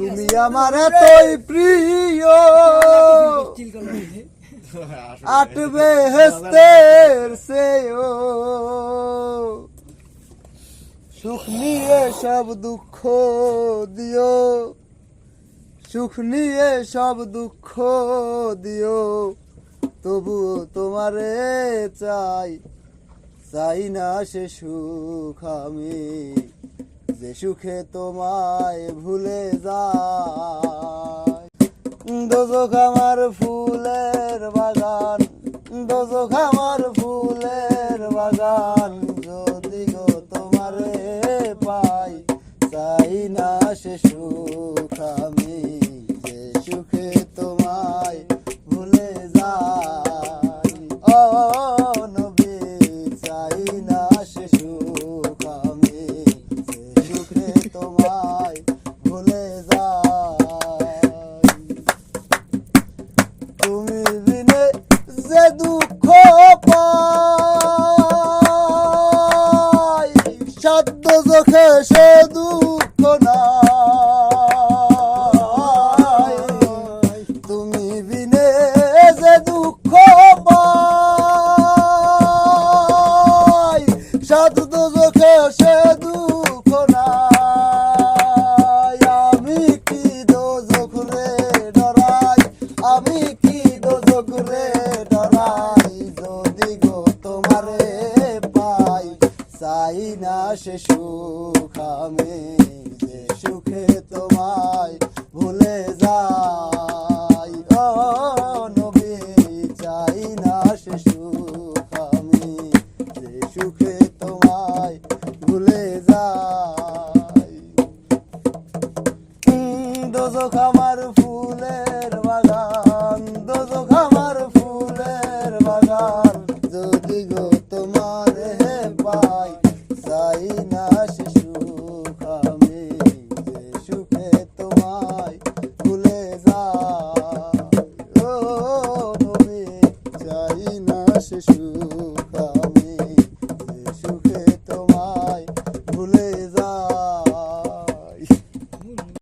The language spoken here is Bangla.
তুমি আমার এতই প্রিয়। আটবে হেস্তের সেও সুখ নিয়ে সব দুঃখ দিও। সুখ নিয়ে সব দুঃখ দিও। তবুও তোমারে চাই চাই না সে সুখ আমি। যে সুখে তোমায় ভুলে যায়। আমার ফুলের বাগান, দোজক আমার ফুলের বাগান, যদি গো তোমারে পাই তাই না সে সুখ আমি। যে দুঃখ পাই সাধ্য চোখে সে দুঃখ নাই। তুমি বিনে যে দুঃখ পাই সাধ্য চোখে সে দুঃখ কি না সে সুখ আমি, যে সুখে তোমায় ভুলে যাই। ও নবী, চাই না সে সুখ আমি, যে সুখে তোমায় ভুলে যাই। দোজক আমার যদি গো তোমার হে পাই চাই না সে সুখ আমি সুখে তোমায় ভুলে যাই না সে